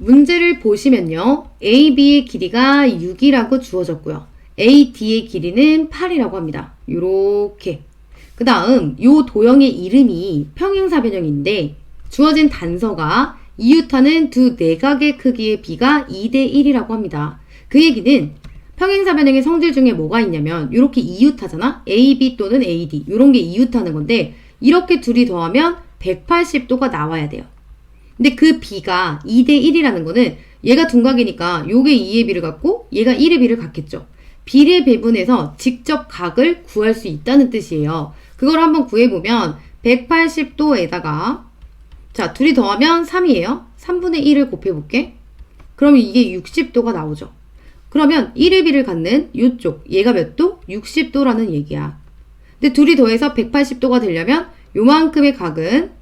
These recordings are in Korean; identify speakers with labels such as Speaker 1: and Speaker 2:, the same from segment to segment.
Speaker 1: 문제를 보시면요. AB의 길이가 6이라고 주어졌고요. AD의 길이는 8이라고 합니다. 요렇게. 그 다음 요 도형의 이름이 평행사변형인데 주어진 단서가 이유타는 두 내각의 크기의 비가 2대 1이라고 합니다. 그 얘기는 평행사변형의 성질 중에 뭐가 있냐면 이렇게 이유타잖아. AB 또는 AD 이런 게 이유타는 건데 이렇게 둘이 더하면 180도가 나와야 돼요. 근데 그 B가 2대 1이라는 거는 얘가 둔각이니까 요게 2의 B를 갖고 얘가 1의 B를 갖겠죠. 비례 배분해서 직접 각을 구할 수 있다는 뜻이에요. 그걸 한번 구해보면 180도에다가 자 둘이 더하면 3이에요. 3분의 1을 곱해볼게. 그러면 이게 60도가 나오죠. 그러면 1의 B를 갖는 이쪽 얘가 몇 도? 60도라는 얘기야. 근데 둘이 더해서 180도가 되려면 요만큼의 각은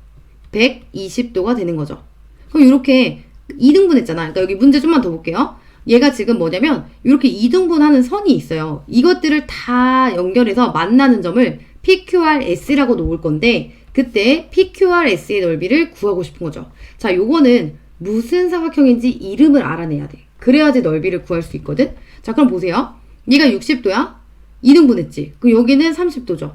Speaker 1: 120도가 되는 거죠. 그럼 이렇게 2등분 했잖아. 그러니까 여기 문제 좀만 더 볼게요. 얘가 지금 뭐냐면 이렇게 2등분 하는 선이 있어요. 이것들을 다 연결해서 만나는 점을 PQRS라고 놓을 건데 그때 PQRS의 넓이를 구하고 싶은 거죠. 자, 요거는 무슨 사각형인지 이름을 알아내야 돼. 그래야지 넓이를 구할 수 있거든. 자, 그럼 보세요. 얘가 60도야. 2등분 했지. 그럼 여기는 30도죠.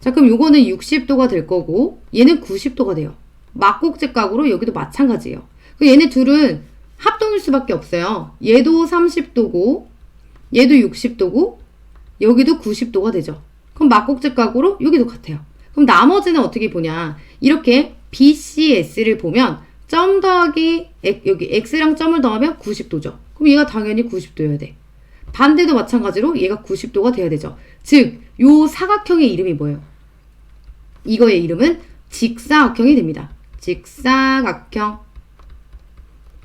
Speaker 1: 자, 그럼 요거는 60도가 될 거고 얘는 90도가 돼요. 막곡제 각으로 여기도 마찬가지예요. 그 얘네 둘은 합동일 수밖에 없어요. 얘도 30도고 얘도 60도고 여기도 90도가 되죠. 그럼 막곡제 각으로 여기도 같아요. 그럼 나머지는 어떻게 보냐? 이렇게 BCS를 보면 점 더하기 여기 X랑 점을 더하면 90도죠. 그럼 얘가 당연히 90도여야 돼. 반대도 마찬가지로 얘가 90도가 돼야 되죠. 즉, 요 사각형의 이름이 뭐예요? 이거의 이름은 직사각형이 됩니다. 직사각형.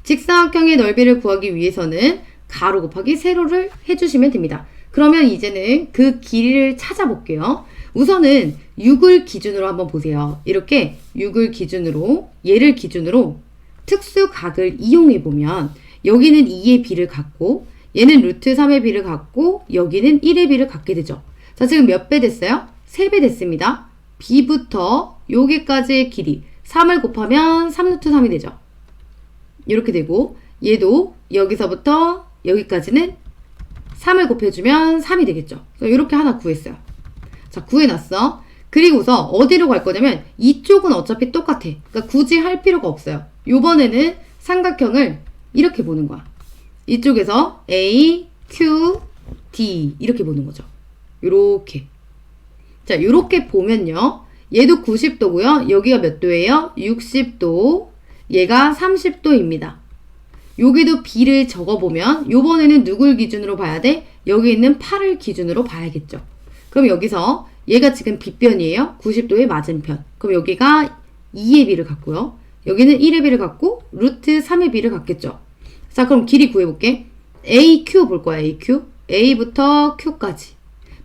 Speaker 1: 직사각형의 넓이를 구하기 위해서는 가로 곱하기 세로를 해주시면 됩니다. 그러면 이제는 그 길이를 찾아볼게요. 우선은 6을 기준으로 한번 보세요. 이렇게 6을 기준으로, 얘를 기준으로 특수각을 이용해 보면 여기는 2의 b를 갖고 얘는 루트 3의 b를 갖고 여기는 1의 b를 갖게 되죠. 자, 지금 몇 배 됐어요? 3배 됐습니다. b부터 여기까지의 길이 3을 곱하면 3루트 3이 되죠. 이렇게 되고 얘도 여기서부터 여기까지는 3을 곱해주면 3이 되겠죠. 이렇게 하나 구했어요. 자, 구해놨어. 그리고서 어디로 갈 거냐면 이쪽은 어차피 똑같아. 그러니까 굳이 할 필요가 없어요. 요번에는 삼각형을 이렇게 보는 거야. 이쪽에서 A, Q, D 이렇게 보는 거죠. 요렇게. 자, 요렇게 보면요. 얘도 90도고요. 여기가 몇 도예요? 60도. 얘가 30도입니다. 여기도 B를 적어보면 요번에는 누굴 기준으로 봐야 돼? 여기 있는 8을 기준으로 봐야겠죠. 그럼 여기서 얘가 지금 B변이에요. 90도의 맞은편. 그럼 여기가 2의 B를 갖고요. 여기는 1의 B를 갖고 루트 3의 B를 갖겠죠. 자, 그럼 길이 구해볼게. AQ 볼 거야, AQ. A부터 Q까지.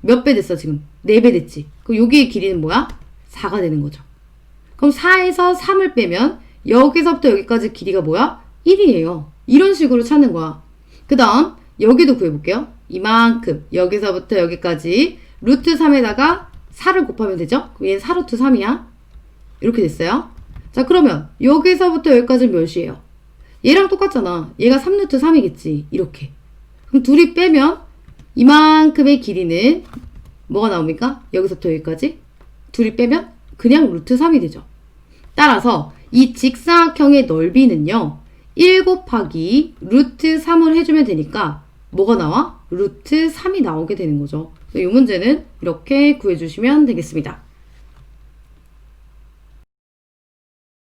Speaker 1: 몇 배 됐어, 지금? 4배 됐지. 그럼 여기의 길이는 뭐야? 4가 되는 거죠. 그럼 4에서 3을 빼면 여기서부터 여기까지 길이가 뭐야? 1이에요. 이런 식으로 찾는 거야. 그 다음 여기도 구해볼게요. 이만큼 여기서부터 여기까지 루트 3에다가 4를 곱하면 되죠? 그럼 얘는 4루트 3이야. 이렇게 됐어요. 자 그러면 여기서부터 여기까지는 몇이에요? 얘랑 똑같잖아. 얘가 3루트 3이겠지. 이렇게. 그럼 둘이 빼면 이만큼의 길이는 뭐가 나옵니까? 여기서부터 여기까지? 둘이 빼면 그냥 루트 3이 되죠. 따라서 이 직사각형의 넓이는요. 1 곱하기 루트 3을 해주면 되니까 뭐가 나와? 루트 3이 나오게 되는 거죠. 이 문제는 이렇게 구해주시면 되겠습니다.